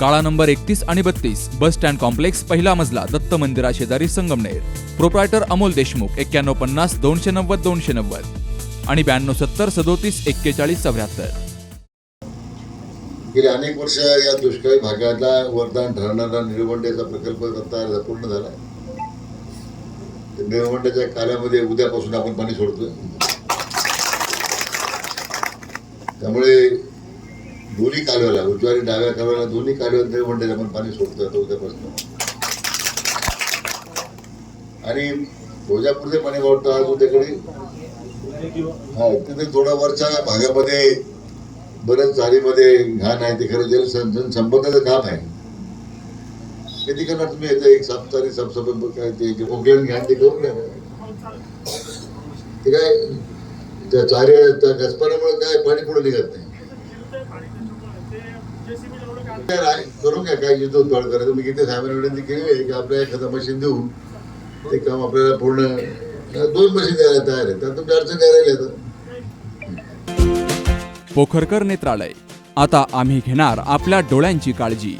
काळा नंबर एकतीस आणि बत्तीस बस स्टँड कॉम्प्लेक्स पहिला मजला दत्त मंदिरा शेजारी संगमनेर. प्रोप्रायटर अमोल देशमुख एक्क्याण्णव पन्नास दोनशे नव्वद दोनशे नव्वद. आणि ब्याण्णव सत्तर सदोतीस एक्केचाळीस चौऱ्याहत्तर. गेली अनेक वर्ष या दुष्काळी भागाला वरदान ठरणारा निळवंड्याचा प्रकल्प आता पूर्ण झाला. निळवंड्याच्या कार्यामध्ये उद्यापासून आपण पाणी सोडतोय. त्यामुळे दोन्ही कालव्याला उजव्या आणि डाव्या कालव्याला दोन्ही कालव्यात म्हणते आपण पाणी सोडतोय आता उद्यापासून आणि रोजापुरते पाणी वाढतो आज उद्याकडे? हा तिथे थोडा वरच्या भागामध्ये बऱ्याच चारीमध्ये घाण आहे ते खरं जल संबंधाचं काम आहे. किती करणार तुम्ही येतं एक साफचारी साफसफाई काय ते जे घ्या ते करून ते काय त्या चारी त्या गसपाण्यामुळे काय पाणी पुढे निघत नाही. काय? काय युद्ध करायचं मी किती साहेबांना विनंती केली आहे की आपल्या मशीन देऊन ते काम आपल्याला पूर्ण दोन मशीन द्यायला तयार त्यात अडचण काय राहिली आता पोखरकर नेत्रालय. आता आम्ही घेणार आपल्या डोळ्यांची काळजी.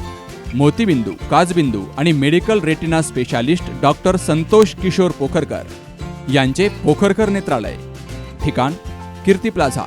मोतीबिंदू काजबिंदू आणि medical retina specialist doctor Santosh Kishor Pokharkar यांचे पोखरकर नेत्रालय. ठिकाण Kirti plaza.